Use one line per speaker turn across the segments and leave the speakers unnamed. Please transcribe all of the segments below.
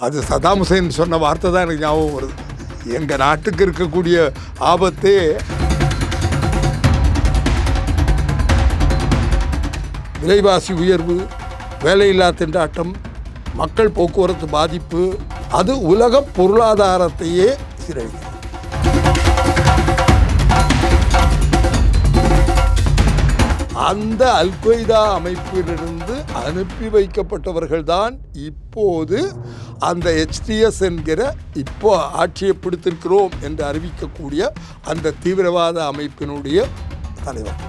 அது Saddam Hussein சொன்ன வார்த்தை தான் எனக்கு ஞாபகம் வருது. எங்கள் நாட்டுக்கு இருக்கக்கூடிய ஆபத்தே. விலைவாசி உயர்வு வேலையில்லா திண்டாட்டம் மக்கள் போக்குவரத்து பாதிப்பு அது உலக பொருளாதாரத்தையே சீரழிக்கிறது அந்த அல் கொய்தா அமைப்பிலிருந்து அனுப்பி வைக்கப்பட்டவர்கள்தான் இப்போது அந்த ஹெச்டிஎஸ் என்கிற இப்போ ஆட்சியை பிடித்திருக்கிறோம் என்று அறிவிக்கக்கூடிய அந்த தீவிரவாத அமைப்பினுடைய தலைவர்.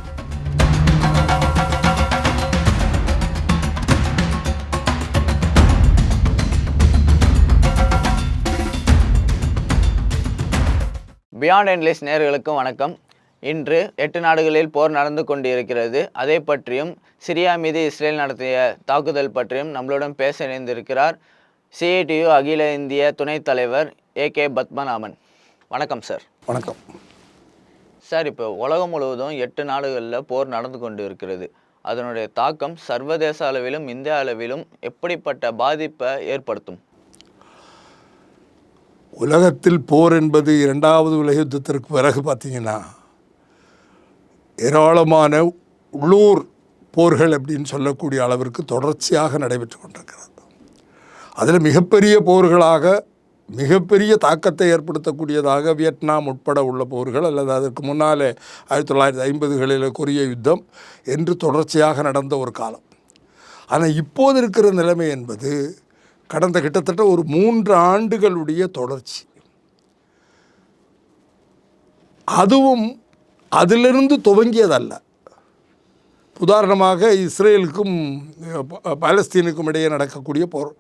பியாண்ட் என்லிஸ் நேர்களுக்கும் வணக்கம். இன்று எட்டு நாடுகளில் போர் நடந்து கொண்டிருக்கிறது. அதை பற்றியும் சிரியா மீது இஸ்ரேல் நடத்திய தாக்குதல் பற்றியும் நம்மளுடன் பேச இணைந்திருக்கிறார் சிஐடியு அகில இந்திய துணைத் தலைவர் ஏ கே பத்மநாபன். வணக்கம் சார்.
வணக்கம்.
சார் இப்போ உலகம் முழுவதும் எட்டு நாடுகளில் போர் நடந்து கொண்டு இருக்கிறது அதனுடைய தாக்கம் சர்வதேச அளவிலும் இந்திய அளவிலும் எப்படிப்பட்ட பாதிப்பை ஏற்படுத்தும்?
உலகத்தில் போர் என்பது இரண்டாவது உலக யுத்தத்திற்கு பிறகு பார்த்தீங்கன்னா ஏராளமான உள்ளூர் போர்கள் அப்படின்னு சொல்லக்கூடிய அளவிற்கு தொடர்ச்சியாக நடைபெற்று கொண்டிருக்கிறது. அதில் மிகப்பெரிய போர்களாக மிகப்பெரிய தாக்கத்தை ஏற்படுத்தக்கூடியதாக வியட்நாம் உட்பட உள்ள போர்கள் அல்லது அதற்கு முன்னாலே ஆயிரத்தி தொள்ளாயிரத்தி ஐம்பதுகளில் கொரிய யுத்தம் என்று தொடர்ச்சியாக நடந்த ஒரு காலம். ஆனால் இப்போது இருக்கிற நிலைமை என்பது கடந்த கிட்டத்தட்ட ஒரு மூன்று ஆண்டுகளுடைய தொடர்ச்சி. அதுவும் அதிலிருந்து துவங்கியதல்ல. உதாரணமாக இஸ்ரேலுக்கும் ப- பாலஸ்தீனுக்கும் இடையே நடக்கக்கூடிய போர்.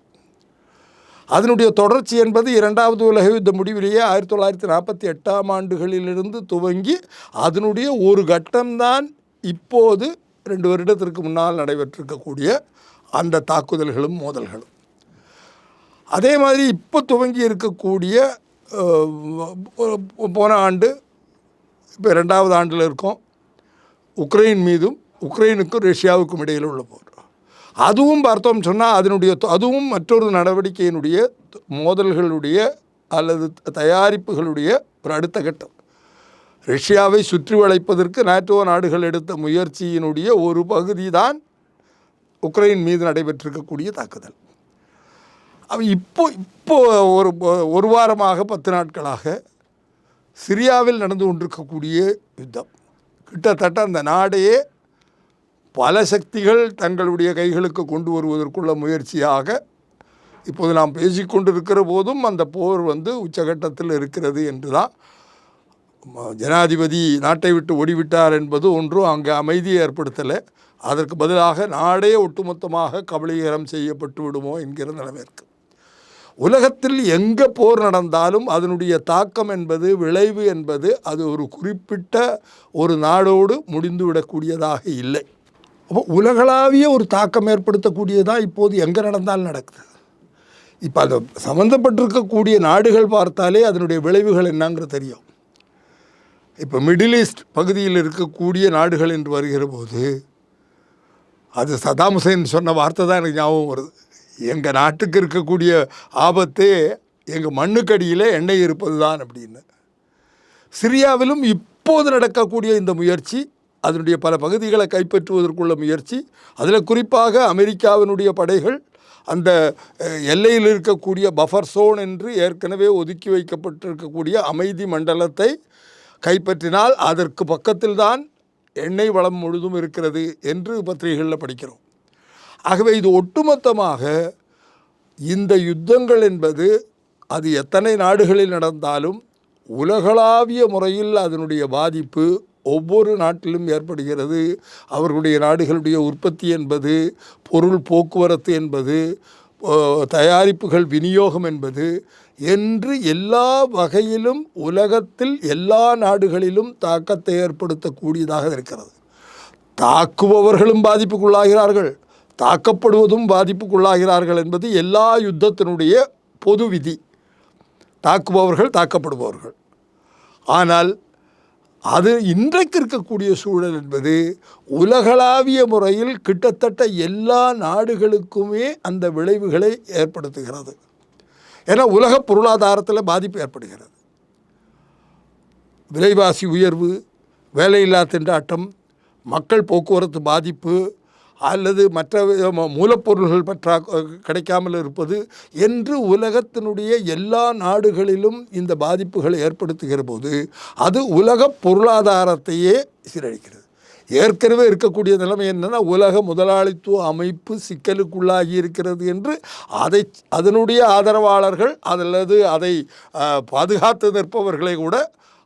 அதனுடைய தொடர்ச்சி என்பது இரண்டாவது உலக யுத்த முடிவிலேயே ஆயிரத்தி தொள்ளாயிரத்தி நாற்பத்தி எட்டாம் ஆண்டுகளிலிருந்து துவங்கி அதனுடைய ஒரு கட்டம்தான் இப்போது ரெண்டு வருடத்திற்கு முன்னால் நடைபெற்றிருக்கக்கூடிய அந்த தாக்குதல்களும் மோதல்களும். அதே மாதிரி இப்போ துவங்கி இருக்கக்கூடிய போன ஆண்டு இப்போ ரெண்டாவது ஆண்டில் இருக்கோம். உக்ரைன் மீதும் உக்ரைனுக்கும் ரஷ்யாவுக்கும் இடையில் உள்ள போர். அதுவும் பார்த்தோம் சொன்னால் அதனுடைய அதுவும் மற்றொரு நடவடிக்கையினுடைய மோதல்களுடைய அல்லது தயாரிப்புகளுடைய ஒரு அடுத்த கட்டம். ரஷ்யாவை சுற்றி வளைப்பதற்கு நாட்டோ நாடுகள் எடுத்த முயற்சியினுடைய ஒரு பகுதி தான் உக்ரைன் மீது நடைபெற்றிருக்கக்கூடிய தாக்குதல். அவ இப்போ இப்போ ஒரு ஒரு வாரமாக பத்து நாட்களாக சிரியாவில் நடந்து கொண்டிருக்கக்கூடிய யுத்தம். கிட்டத்தட்ட அந்த நாடையே பல சக்திகள் தங்களுடைய கைகளுக்கு கொண்டு வருவதற்குள்ள முயற்சியாக இப்போது நாம் பேசிக்கொண்டிருக்கிற போதும் அந்த போர் வந்து உச்சகட்டத்தில் இருக்கிறது என்று தான் ஜனாதிபதி நாட்டை விட்டு ஓடிவிட்டார் என்பது ஒன்றும் அங்கே அமைதியை ஏற்படுத்தலை. அதற்கு பதிலாக நாடே ஒட்டுமொத்தமாக கபலீகரம் செய்யப்பட்டு விடுமோ என்கிற நிலைமை இருக்குது உலகத்தில் எங்கே போர் நடந்தாலும் அதனுடைய தாக்கம் என்பது விளைவு என்பது அது ஒரு குறிப்பிட்ட ஒரு நாடோடு முடிந்துவிடக்கூடியதாக இல்லை. அப்போ உலகளாவிய ஒரு தாக்கம் ஏற்படுத்தக்கூடியதாக இப்போது எங்கே நடந்தாலும் நடக்குது? இப்போ அது சம்மந்தப்பட்டிருக்கக்கூடிய நாடுகள் பார்த்தாலே அதனுடைய விளைவுகள் என்னங்கிறது தெரியும். இப்போ மிடில் ஈஸ்ட் பகுதியில் இருக்கக்கூடிய நாடுகள் என்று வருகிற போது அது சதாம் ஹுசைன் சொன்ன வார்த்தை தான் எனக்கு ஞாபகம் வருது. எங்கள் நாட்டுக்கு இருக்கக்கூடிய ஆபத்தே எங்கள் மண்ணுக்கடியில் எண்ணெய் இருப்பது தான் அப்படின்னு. சிரியாவிலும் இப்போது நடக்கக்கூடிய இந்த முயற்சி அதனுடைய பல பகுதிகளை கைப்பற்றுவதற்குள்ள முயற்சி அதில் குறிப்பாக அமெரிக்காவினுடைய படைகள் அந்த எல்லையில் இருக்கக்கூடிய பஃபர் சோன் என்று ஏற்கனவே ஒதுக்கி வைக்கப்பட்டிருக்கக்கூடிய அமைதி மண்டலத்தை கைப்பற்றினால் அதற்கு பக்கத்தில்தான் எண்ணெய் வளம் முழுதும் இருக்கிறது என்று பத்திரிகைகளில் படிக்கிறோம். ஆகவே இது ஒட்டுமொத்தமாக இந்த யுத்தங்கள் என்பது அது எத்தனை நாடுகளில் நடந்தாலும் உலகளாவிய முறையில் அதனுடைய பாதிப்பு ஒவ்வொரு நாட்டிலும் ஏற்படுகிறது. அவர்களுடைய நாடுகளுடைய உற்பத்தி என்பது பொருள் போக்குவரத்து என்பது தயாரிப்புகள் விநியோகம் என்பது என்று எல்லா வகையிலும் உலகத்தில் எல்லா நாடுகளிலும் தாக்கத்தை ஏற்படுத்தக்கூடியதாக இருக்கிறது. தாக்குபவர்களும் பாதிப்புக்குள்ளாகிறார்கள். தாக்கப்படுவதும் பாதிப்புக்குள்ளாகிறார்கள் என்பது எல்லா யுத்தத்தினுடைய பொது விதி. தாக்குபவர்கள் தாக்கப்படுபவர்கள். ஆனால் அது இன்றைக்கு இருக்கக்கூடிய சூழல் என்பது உலகளாவிய முறையில் கிட்டத்தட்ட எல்லா நாடுகளுக்குமே அந்த விளைவுகளை ஏற்படுத்துகிறது. ஏன்னா உலக பொருளாதாரத்தில் பாதிப்பு ஏற்படுகிறது. விலைவாசி உயர்வு வேலையில்லா திண்டாட்டம் மக்கள் போக்குவரத்து பாதிப்பு அல்லது மற்ற மூலப்பொருள்கள் பற்றா கிடைக்காமல் இருப்பது என்று உலகத்தினுடைய எல்லா நாடுகளிலும் இந்த பாதிப்புகளை ஏற்படுத்துகிற போது அது உலக பொருளாதாரத்தையே சீரழிக்கிறது. ஏற்கனவே இருக்கக்கூடிய நிலைமை என்னென்னா உலக முதலாளித்துவ அமைப்பு சிக்கலுக்குள்ளாகி இருக்கிறது என்று அதை அதனுடைய ஆதரவாளர்கள் அல்லது அதை பாதுகாத்து நிற்பவர்களை கூட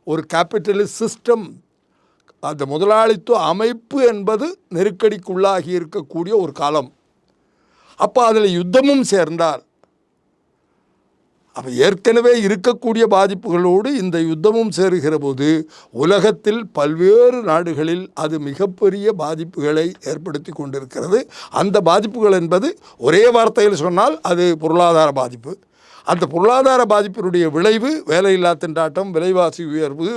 ஒரு கேபிட்டலிஸ்ட் சிஸ்டம் அந்த முதலாளித்துவ அமைப்பு என்பது நெருக்கடிக்குள்ளாகி இருக்கக்கூடிய ஒரு காலம். அப்போ அதில் யுத்தமும் சேர்ந்தால் அப்போ ஏற்கனவே இருக்கக்கூடிய பாதிப்புகளோடு இந்த யுத்தமும் சேருகிற போது உலகத்தில் பல்வேறு நாடுகளில் அது மிகப்பெரிய பாதிப்புகளை ஏற்படுத்தி கொண்டிருக்கிறது. அந்த பாதிப்புகள் என்பது ஒரே வார்த்தையில் சொன்னால் அது பொருளாதார பாதிப்பு. அந்த பொருளாதார பாதிப்பினுடைய விளைவு வேலையில்லா திண்டாட்டம் விலைவாசி உயர்வு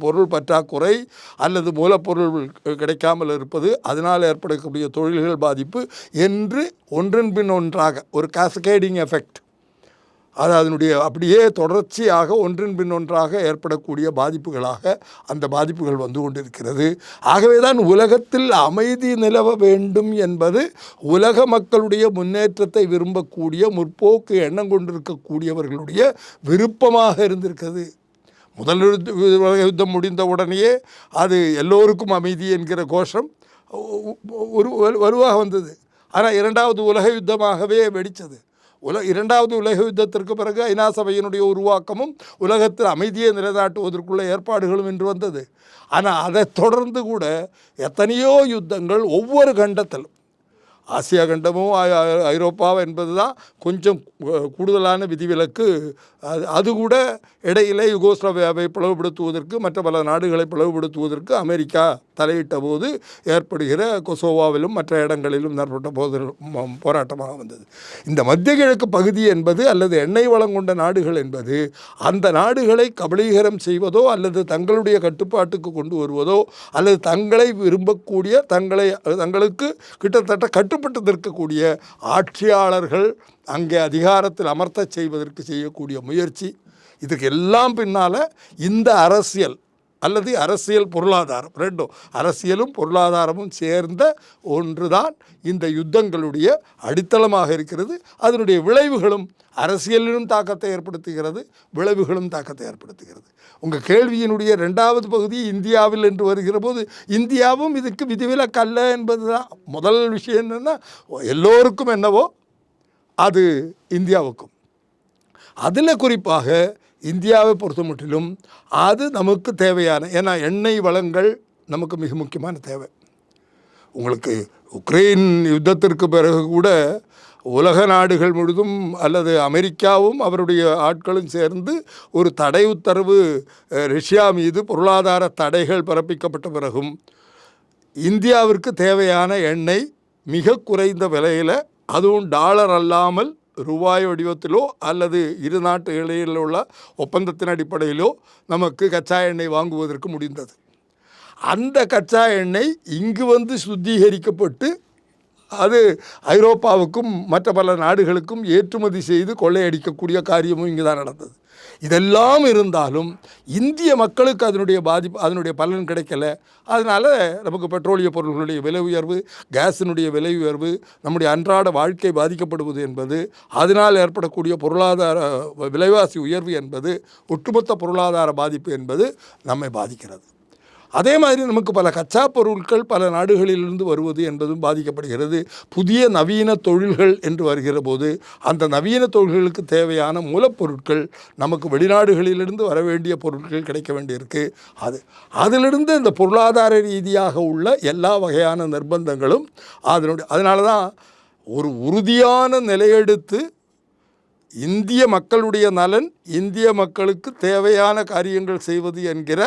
பொருள் பற்றாக்குறை அல்லது மூலப்பொருள் கிடைக்காமல் இருப்பது அதனால் ஏற்படக்கூடிய தொழில்கள் பாதிப்பு என்று ஒன்றன் பின் ஒன்றாக ஒரு காஸ்கேடிங் எஃபெக்ட் அது அதனுடைய அப்படியே தொடர்ச்சியாக ஒன்றின் பின் ஒன்றாக ஏற்படக்கூடிய பாதிப்புகளாக அந்த பாதிப்புகள் வந்து கொண்டிருக்கிறது. ஆகவே தான் உலகத்தில் அமைதி நிலவ வேண்டும் என்பது உலக மக்களுடைய முன்னேற்றத்தை விரும்பக்கூடிய முற்போக்கு எண்ணம் கொண்டிருக்கக்கூடியவர்களுடைய விருப்பமாக இருந்திருக்கிறது. முதல் உலக யுத்தம் முடிந்த உடனேயே அது எல்லோருக்கும் அமைதி என்கிற கோஷம் ஒரு வலுவாக வந்தது. ஆனால் இரண்டாவது உலக யுத்தமாகவே வெடித்தது. உல இரண்டாவது உலக யுத்தத்திற்கு பிறகு ஐநா சபையினுடைய உருவாக்கமும் உலகத்தில் அமைதியை நிலைநாட்டுவதற்குள்ள ஏற்பாடுகளும் என்று வந்தது. ஆனால் அதைத் தொடர்ந்து கூட எத்தனையோ யுத்தங்கள் ஒவ்வொரு கண்டத்திலும் ஆசியா கண்டமும் ஐ- ஐரோப்பா என்பது தான் கொஞ்சம் கூடுதலான விதிவிலக்கு. அது அது கூட இடையிலே யுகோஸ்லாவியாவை பிளவுபடுத்துவதற்கு மற்ற பல நாடுகளை பிளவுபடுத்துவதற்கு அமெரிக்கா தலையிட்ட போது ஏற்படுகிற கொசோவாவிலும் மற்ற இடங்களிலும் ஏற்பட்ட போது போராட்டமாக வந்தது. இந்த மத்திய கிழக்கு பகுதி என்பது அல்லது எண்ணெய் வளம் கொண்ட நாடுகள் என்பது அந்த நாடுகளை கபலீகரம் செய்வதோ அல்லது தங்களுடைய கட்டுப்பாட்டுக்கு கொண்டு வருவதோ அல்லது தங்களை விரும்பக்கூடிய தங்களை தங்களுக்கு கிட்டத்தட்ட கட்டு கட்டுப்பட்டு நிற்கக்கூடிய ஆட்சியாளர்கள் அங்கே அதிகாரத்தில் அமர்த்தச் செய்வதற்கு செய்யக்கூடிய முயற்சி. இதுக்கு எல்லாம் பின்னால் இந்த அரசியல் அல்லது அரசியல் பொருளாதாரம் ரெண்டும். அரசியலும் பொருளாதாரமும் சேர்ந்த ஒன்றுதான் இந்த யுத்தங்களுடைய அடித்தளமாக இருக்கிறது. அதனுடைய விளைவுகளும் அரசியலிலும் தாக்கத்தை ஏற்படுத்துகிறது விளைவுகளும் தாக்கத்தை ஏற்படுத்துகிறது. உங்கள் கேள்வியினுடைய ரெண்டாவது பகுதி இந்தியாவில் என்று வருகிற போது இந்தியாவும் இதுக்கு விதிவிலக்கல்ல என்பது தான் முதல் விஷயம் என்னென்னா எல்லோருக்கும் என்னவோ அது இந்தியாவுக்கும். அதில் குறிப்பாக இந்தியாவை பொறுத்த மட்டிலும் அது நமக்கு தேவையான ஏன்னா எண்ணெய் வளங்கள் நமக்கு மிக முக்கியமான தேவை. உங்களுக்கு உக்ரைன் யுத்தத்திற்கு பிறகு கூட உலக நாடுகள் முழுதும் அல்லது அமெரிக்காவும் அவருடைய ஆட்களும் சேர்ந்து ஒரு தடை உத்தரவு ரஷ்யா மீது பொருளாதார தடைகள் பிறப்பிக்கப்பட்ட பிறகும் இந்தியாவிற்கு தேவையான எண்ணெய் மிக குறைந்த விலையில் அதுவும் டாலர் அல்லாமல் ரூபாய் வடிவத்திலோ அல்லது இரு நாட்டு இடையில் உள்ள ஒப்பந்தத்தின் அடிப்படையிலோ நமக்கு கச்சா எண்ணெய் வாங்குவதற்கு முடிந்தது. அந்த கச்சா எண்ணெய் இங்கு வந்து சுத்திகரிக்கப்பட்டு அது ஐரோப்பாவுக்கும் மற்ற பல நாடுகளுக்கும் ஏற்றுமதி செய்து கொள்ளையடிக்கக்கூடிய காரியமும் இங்கே தான் நடந்தது. இதெல்லாம் இருந்தாலும் இந்திய மக்களுக்கு அதனுடைய பாதிப்பு அதனுடைய பலன் கிடைக்கல. அதனால் நமக்கு பெட்ரோலிய பொருள்களுடைய விலை உயர்வு கேஸினுடைய விலை உயர்வு நம்முடைய அன்றாட வாழ்க்கை பாதிக்கப்படுவது என்பது அதனால் ஏற்படக்கூடிய பொருளாதார விலைவாசி உயர்வு என்பது ஒட்டுமொத்த பொருளாதார பாதிப்பு என்பது நம்மை பாதிக்கிறது. அதே மாதிரி நமக்கு பல கச்சா பொருட்கள் பல நாடுகளிலிருந்து வருவது என்பதும் பாதிக்கப்படுகிறது. புதிய நவீன தொழில்கள் என்று வருகிற போது அந்த நவீன தொழில்களுக்கு தேவையான மூலப்பொருட்கள் நமக்கு வெளிநாடுகளிலிருந்து வர வேண்டிய பொருட்கள் கிடைக்க வேண்டியிருக்கு. அது அதிலிருந்து இந்த பொருளாதார ரீதியாக உள்ள எல்லா வகையான நிர்பந்தங்களும் அதனுடைய அதனால தான் ஒரு உறுதியான நிலையெடுத்து இந்திய மக்களுடைய நலன் இந்திய மக்களுக்கு தேவையான காரியங்கள் செய்வது என்கிற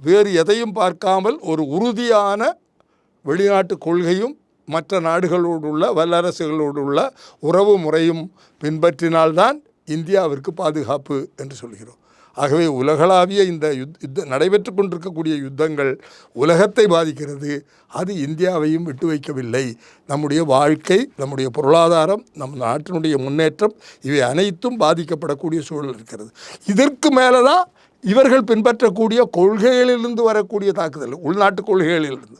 வேறு எதையும் பார்க்காமல் ஒரு உறுதியான வெளிநாட்டு கொள்கையும் மற்ற நாடுகளோடு உள்ள வல்லரசுகளோடு உள்ள உறவு முறையும் பின்பற்றினால்தான் இந்தியாவிற்கு பாதுகாப்பு என்று சொல்கிறோம். ஆகவே உலகளாவிய இந்த யுத் யுத்த நடைபெற்று கொண்டிருக்கக்கூடிய யுத்தங்கள் உலகத்தை பாதிக்கிறது. அது இந்தியாவையும் விட்டு வைக்கவில்லை. நம்முடைய வாழ்க்கை நம்முடைய பொருளாதாரம் நம் நாட்டினுடைய முன்னேற்றம் இவை அனைத்தும் பாதிக்கப்படக்கூடிய சூழல் இருக்கிறது. இதற்கு மேலே தான் இவர்கள் பின்பற்றக்கூடிய கொள்கைகளிலிருந்து வரக்கூடிய தாக்குதல் உள்நாட்டு கொள்கைகளிலிருந்து.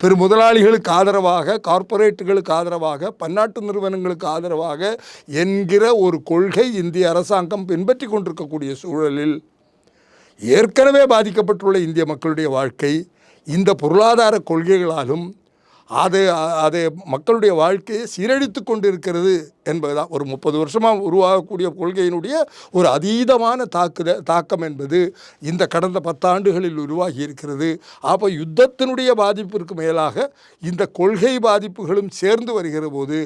பெரும் முதலாளிகளுக்கு ஆதரவாக கார்ப்பரேட்டுகளுக்கு ஆதரவாக பன்னாட்டு நிறுவனங்களுக்கு ஆதரவாக என்கிற ஒரு கொள்கை இந்திய அரசாங்கம் பின்பற்றி கொண்டிருக்கக்கூடிய சூழலில் ஏற்கனவே பாதிக்கப்பட்டுள்ள இந்திய மக்களுடைய வாழ்க்கை இந்த பொருளாதார கொள்கைகளாலும் அது அது மக்களுடைய வாழ்க்கையை சீரழித்து கொண்டிருக்கிறது என்பதுதான். ஒரு முப்பது வருஷமாக உருவாகக்கூடிய கொள்கையினுடைய ஒரு அதீதமான தாக்குத தாக்கம் என்பது இந்த கடந்த பத்தாண்டுகளில் உருவாகி இருக்கிறது. அப்போ யுத்தத்தினுடைய பாதிப்பிற்கு மேலாக இந்த கொள்கை பாதிப்புகளும் சேர்ந்து வருகிற போது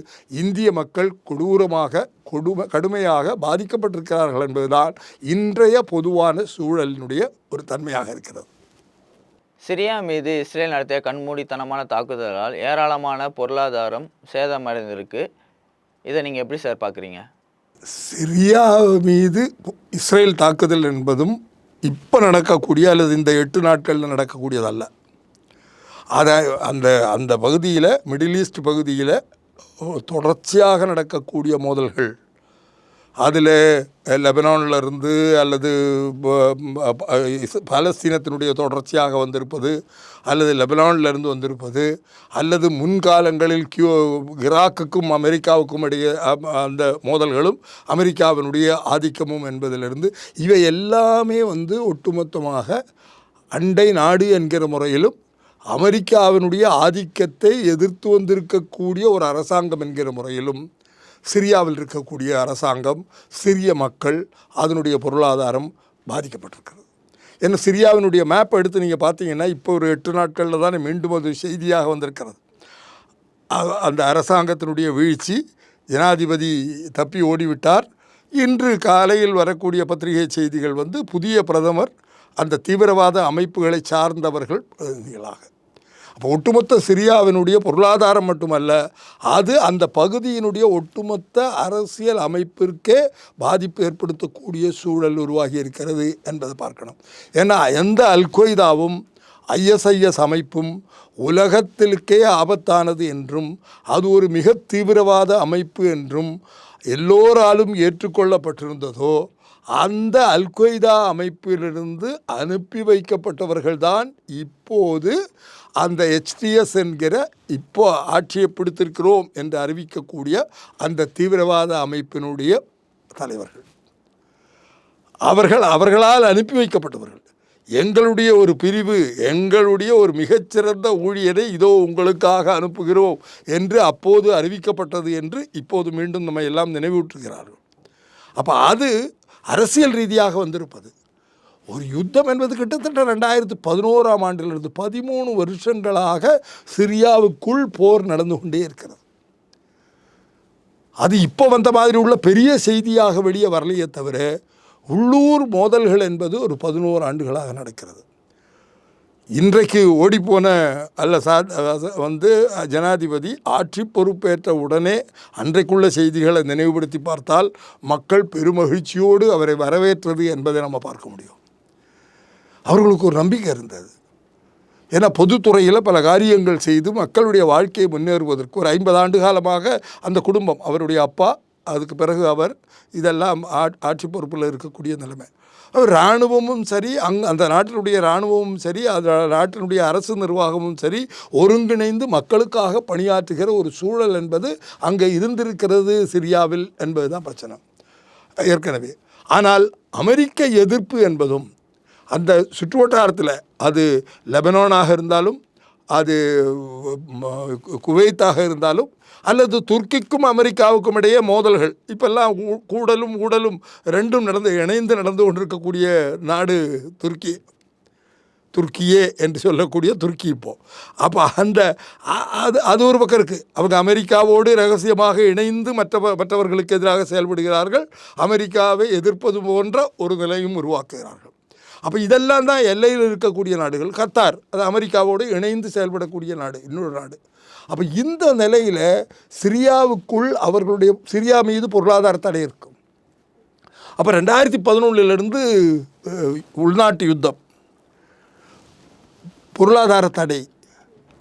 இந்திய மக்கள் கொடூரமாக கொடுமை கடுமையாக பாதிக்கப்பட்டிருக்கிறார்கள் என்பதுதான் இன்றைய பொதுவான சூழலினுடைய ஒரு தன்மையாக இருக்கிறது.
சிரியா மீது இஸ்ரேல் நடத்திய கண்மூடித்தனமான தாக்குதலால் ஏராளமான பொருளாதாரம் சேதமடைந்திருக்கு. இதை நீங்கள் எப்படி சார் பார்க்குறீங்க?
சிரியா மீது இஸ்ரேல் தாக்குதல் என்பதும் இப்போ நடக்கக்கூடிய அல்லது இந்த எட்டு நாட்களில் நடக்கக்கூடியதல்ல. அதை அந்த அந்த பகுதியில் மிடில் ஈஸ்ட் பகுதியில் தொடர்ச்சியாக நடக்கக்கூடிய மோதல்கள். அதில் லெபனானில் இருந்து அல்லது பாலஸ்தீனத்தினுடைய தொடர்ச்சியாக வந்திருப்பது அல்லது லெபனான்ல இருந்து வந்திருப்பது அல்லது முன்காலங்களில் கியூ ஈராக்குக்கும் அமெரிக்காவுக்கும் இடையே அந்த மோதல்களும் அமெரிக்காவினுடைய ஆதிக்கமும் என்பதிலிருந்து இவை எல்லாமே வந்து ஒட்டுமொத்தமாக அண்டை நாடு என்கிற முறையிலும் அமெரிக்காவினுடைய ஆதிக்கத்தை எதிர்த்து வந்திருக்கக்கூடிய ஒரு அரசாங்கம் என்கிற முறையிலும் சிரியாவில் இருக்கக்கூடிய அரசாங்கம் சிரிய மக்கள் அதனுடைய பொருளாதாரம் பாதிக்கப்பட்டிருக்கிறது. ஏன்னா சிரியாவினுடைய மேப் எடுத்து நீங்கள் பார்த்தீங்கன்னா இப்போ ஒரு எட்டு நாட்களில் தானே மீண்டும் அது செய்தியாக வந்திருக்கிறது. அந்த அரசாங்கத்தினுடைய வீழ்ச்சி ஜனாதிபதி தப்பி ஓடிவிட்டார். இன்று காலையில் வரக்கூடிய பத்திரிகை செய்திகள் வந்து புதிய பிரதமர் அந்த தீவிரவாத அமைப்புகளை சார்ந்தவர்கள் பிரதிநிதிகளாக. அப்போ ஒட்டுமொத்த சிரியாவினுடைய பொருளாதாரம் மட்டுமல்ல அது அந்த பகுதியினுடைய ஒட்டுமொத்த அரசியல் அமைப்பிற்கே பாதிப்பு ஏற்படுத்தக்கூடிய சூழல் உருவாகி இருக்கிறது என்பதை பார்க்கணும். ஏன்னா எந்த அல்கொய்தாவும் ஐஎஸ்ஐஎஸ் அமைப்பும் உலகத்திற்கே ஆபத்தானது என்றும் அது ஒரு மிக தீவிரவாத அமைப்பு என்றும் எல்லோராலும் ஏற்றுக்கொள்ளப்பட்டிருந்ததோ அந்த அல்கொய்தா அமைப்பிலிருந்து அனுப்பி வைக்கப்பட்டவர்கள்தான் இப்போது அந்த ஹெச்டிஎஸ் என்கிற இப்போ ஆட்சியை பிடித்திருக்கிறோம் என்று அறிவிக்கக்கூடிய அந்த தீவிரவாத அமைப்பினுடைய தலைவர்கள். அவர்கள் அவர்களால் அனுப்பி வைக்கப்பட்டவர்கள். எங்களுடைய ஒரு பிரிவு எங்களுடைய ஒரு மிகச்சிறந்த ஊழியரை இதோ உங்களுக்காக அனுப்புகிறோம் என்று அப்போது அறிவிக்கப்பட்டது என்று இப்போது மீண்டும் நம்ம எல்லாம் நினைவூட்டுகிறார்கள். அப்போ அது அரசியல் ரீதியாக வந்திருப்பது. ஒரு யுத்தம் என்பது கிட்டத்தட்ட ரெண்டாயிரத்து பதினோராம் ஆண்டிலிருந்து பதிமூணு வருஷங்களாக சிரியாவுக்குள் போர் நடந்து கொண்டே இருக்கிறது. அது இப்போ வந்த மாதிரி உள்ள பெரிய செய்தியாக வெளியே வரலையே தவிர உள்ளூர் மோதல்கள் என்பது ஒரு பதினோரு ஆண்டுகளாக நடக்கிறது. இன்றைக்கு ஓடிப்போன அல்ல சா வந்து ஜனாதிபதி ஆட்சி பொறுப்பேற்ற உடனே அன்றைக்குள்ள செய்திகளை நினைவுபடுத்தி பார்த்தால் மக்கள் பெருமகிழ்ச்சியோடு அவரை வரவேற்றது என்பதை நம்ம பார்க்க முடியும். அவர்களுக்கு ஒரு நம்பிக்கை இருந்தது. ஏன்னா பொதுத்துறையில் பல காரியங்கள் செய்து மக்களுடைய வாழ்க்கையை முன்னேறுவதற்கு ஒரு ஐம்பது ஆண்டு காலமாக அந்த குடும்பம் அவருடைய அப்பா அதுக்கு பிறகு அவர் இதெல்லாம் ஆட்சி பொறுப்பில் இருக்கக்கூடிய நிலைமை. அவர் இராணுவமும் சரி அங் அந்த நாட்டினுடைய இராணுவமும் சரி அந்த நாட்டினுடைய அரசு நிர்வாகமும் சரி ஒருங்கிணைந்து மக்களுக்காக பணியாற்றுகிற ஒரு சூழல் என்பது அங்கே இருந்திருக்கிறது சிரியாவில் என்பது தான் பிரச்சனை. ஏற்கனவே. ஆனால் அமெரிக்க எதிர்ப்பு என்பதும் அந்த சுற்றுவட்டாரத்தில் அது லெபனானாக இருந்தாலும் அது குவைத்தாக இருந்தாலும் அல்லது துருக்கிக்கும் அமெரிக்காவுக்கும் இடையே மோதல்கள். இப்பெல்லாம் கூடலும் ஊடலும் ரெண்டும் நடந்து இணைந்து நடந்து கொண்டிருக்கக்கூடிய நாடு துருக்கி துருக்கியே என்று சொல்லக்கூடிய துருக்கி இப்போது அப்போ அந்த அது அது ஒரு பக்கம் இருக்குது அவங்க அமெரிக்காவோடு ரகசியமாக இணைந்து மற்ற மற்றவர்களுக்கு எதிராக செயல்படுகிறார்கள். அமெரிக்காவை எதிர்ப்பது போன்ற ஒரு நிலையும் உருவாக்குகிறார்கள். அப்போ இதெல்லாம் தான் எல்லையில் இருக்கக்கூடிய நாடுகள். கத்தார் அது அமெரிக்காவோடு இணைந்து செயல்படக்கூடிய நாடு இன்னொரு நாடு. அப்போ இந்த நிலையில் சிரியாவுக்குள் அவர்களுடைய சிரியா மீது பொருளாதார தடை இருக்கும். அப்போ ரெண்டாயிரத்தி பதினொன்றிலிருந்து உள்நாட்டு யுத்தம். பொருளாதார தடை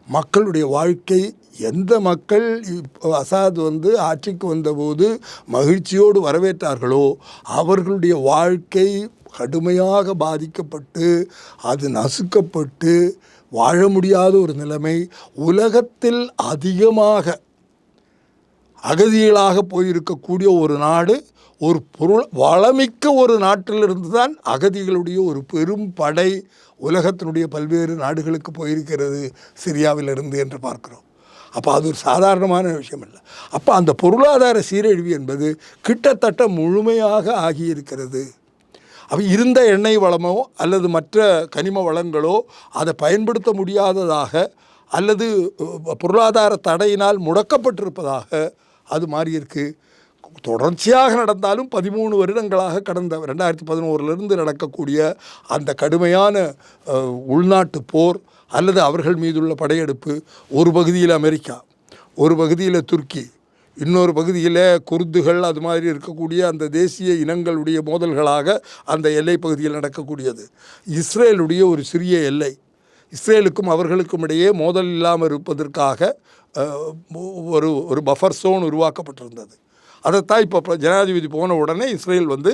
மக்களுடைய வாழ்க்கை எந்த மக்கள் இப்போ அசாத் வந்து ஆட்சிக்கு வந்தபோது மகிழ்ச்சியோடு வரவேற்றார்களோ அவர்களுடைய வாழ்க்கை கடுமையாக பாதிக்கப்பட்டு அது நசுக்கப்பட்டு வாழ முடியாத ஒரு நிலைமை உலகத்தில் அதிகமாக அகதிகளாக போயிருக்கக்கூடிய ஒரு நாடு ஒரு பொருள் வளமிக்க ஒரு நாட்டிலிருந்து தான் அகதிகளுடைய ஒரு பெரும் படை உலகத்தினுடைய பல்வேறு நாடுகளுக்கு போயிருக்கிறது சிரியாவிலிருந்து என்று பார்க்கிறோம். அப்போ அது ஒரு சாதாரணமான விஷயம் இல்லை அப்போ அந்த பொருளாதார சீரழிவு என்பது கிட்டத்தட்ட முழுமையாக ஆகியிருக்கிறது. அப்போ இருந்த எண்ணெய் வளமோ அல்லது மற்ற கனிம வளங்களோ அதை பயன்படுத்த முடியாததாக அல்லது பொருளாதார தடையினால் முடக்கப்பட்டிருப்பதாக அது மாறியிருக்கு. தொடர்ச்சியாக நடந்தாலும் பதிமூணு வருடங்களாக கடந்த ரெண்டாயிரத்தி பதினோருலேருந்து நடக்கக்கூடிய அந்த கடுமையான உள்நாட்டு போர் அல்லது அவர்கள் மீதுள்ள படையெடுப்பு ஒரு பகுதியில் அமெரிக்கா ஒரு பகுதியில் துருக்கி இன்னொரு பகுதியில் குருத்துகள் அது மாதிரி இருக்கக்கூடிய அந்த தேசிய இனங்களுடைய மோதல்களாக அந்த எல்லை பகுதியில் நடக்கக்கூடியது. இஸ்ரேலுடைய ஒரு சிறிய எல்லை. இஸ்ரேலுக்கும் அவர்களுக்கும் இடையே மோதல் இல்லாமல் இருப்பதற்காக ஒரு ஒரு பஃபர் சோன் உருவாக்கப்பட்டிருந்தது. அதைத்தான் இப்போ ஜனாதிபதி போன உடனே இஸ்ரேல் வந்து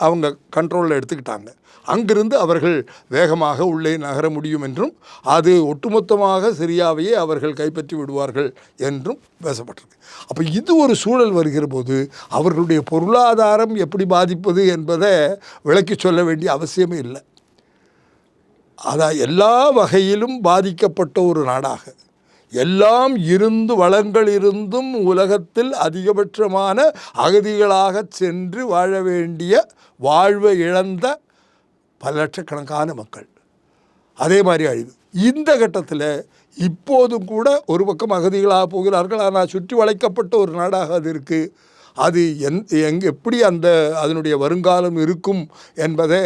அவங்க கண்ட்ரோலில் எடுத்துக்கிட்டாங்க. அங்கிருந்து அவர்கள் வேகமாக உள்ளே நகர முடியும் என்றும் அது ஒட்டுமொத்தமாக சிரியாவையே அவர்கள் கைப்பற்றி விடுவார்கள் என்றும் பேசப்பட்டிருக்கு அப்போ இது ஒரு சூழல் வருகிற போது அவர்களுடைய பொருளாதாரம் எப்படி பாதிப்பது என்பதை விளக்கி சொல்ல வேண்டிய அவசியமே இல்லை. அதான் எல்லா வகையிலும் பாதிக்கப்பட்ட ஒரு நாடாக. எல்லாம் இருந்து வளங்கள் இருந்தும் உலகத்தில் அதிகபட்சமான அகதிகளாக சென்று வாழ வேண்டிய வாழ்வை இழந்த பல லட்சக்கணக்கான மக்கள். அதே மாதிரி அழிவு இந்த கட்டத்தில் இப்போதும் கூட ஒரு பக்கம் அகதிகளாக போகிறார்கள். ஆனால் சுற்றி வளைக்கப்பட்ட ஒரு நாடாக அது இருக்குது அது எந் எங் எப்படி அந்த அதனுடைய வருங்காலம் இருக்கும் என்பதை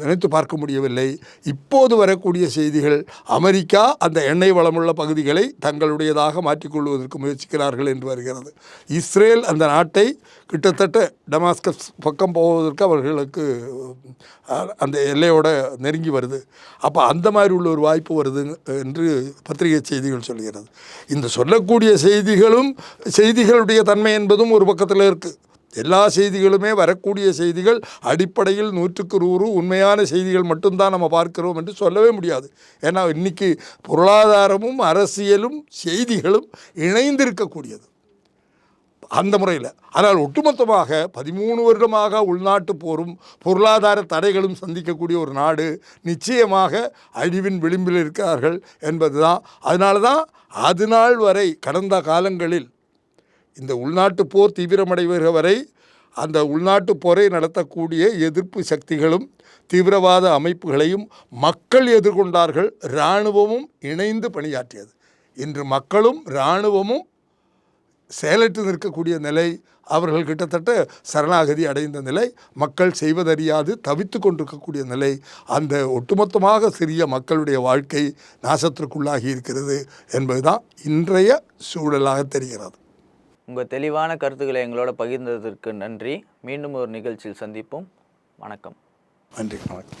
நினைத்து பார்க்க முடியவில்லை. இப்போது வரக்கூடிய செய்திகள் அமெரிக்கா அந்த எண்ணெய் வளமுள்ள பகுதிகளை தங்களுடையதாக மாற்றிக்கொள்வதற்கு முயற்சிக்கிறார்கள் என்று வருகிறது. இஸ்ரேல் அந்த நாட்டை கிட்டத்தட்ட டமாஸ்கஸ் பக்கம் போவதற்கு அவர்களுக்கு அந்த எல்லையோட நெருங்கி வருது. அப்போ அந்த மாதிரி உள்ள ஒரு வாய்ப்பு வருது என்று பத்திரிகை செய்திகள் சொல்கிறது. இந்த சொல்லக்கூடிய செய்திகளும் செய்திகளுடைய தன்மை என்பதும் ஒரு பக்கத்தில் இருக்குது எல்லா செய்திகளுமே வரக்கூடிய செய்திகள் அடிப்படையில் நூற்றுக்கு நூறு உண்மையான செய்திகள் மட்டும்தான் நம்ம பார்க்கிறோம் என்று சொல்லவே முடியாது. ஏன்னா இன்றைக்கி பொருளாதாரமும் அரசியலும் செய்திகளும் இணைந்திருக்கக்கூடியது. அந்த முறையில். ஆனால் ஒட்டுமொத்தமாக பதிமூணு வருடமாக உள்நாட்டு போரும் பொருளாதார தடைகளும் சந்திக்கக்கூடிய ஒரு நாடு நிச்சயமாக அழிவின் விளிம்பில் இருக்கிறார்கள் என்பது தான் அதனால தான் அது நாள் வரை கடந்த காலங்களில் இந்த உள்நாட்டு போர் தீவிரமடைகிற வரை அந்த உள்நாட்டு போரை நடத்தக்கூடிய எதிர்ப்பு சக்திகளும் தீவிரவாத அமைப்புகளையும் மக்கள் எதிர்கொண்டார்கள். இராணுவமும் இணைந்து பணியாற்றியது. இன்று மக்களும் இராணுவமும் செயலற்று நிற்கக்கூடிய நிலை அவர்கள் கிட்டத்தட்ட சரணாகதி அடைந்த நிலை மக்கள் செய்வதறியாது தவித்து கொண்டிருக்கக்கூடிய நிலை அந்த ஒட்டுமொத்தமாக சிறிய மக்களுடைய வாழ்க்கை நாசத்திற்குள்ளாகி இருக்கிறது என்பதுதான் இன்றைய சூழலாக தெரிகிறது.
உங்கள் தெளிவான கருத்துக்களை எங்களோட பகிர்ந்ததற்கு நன்றி. மீண்டும் ஒரு நிகழ்ச்சியில் சந்திப்போம். வணக்கம்.
நன்றி. வணக்கம்.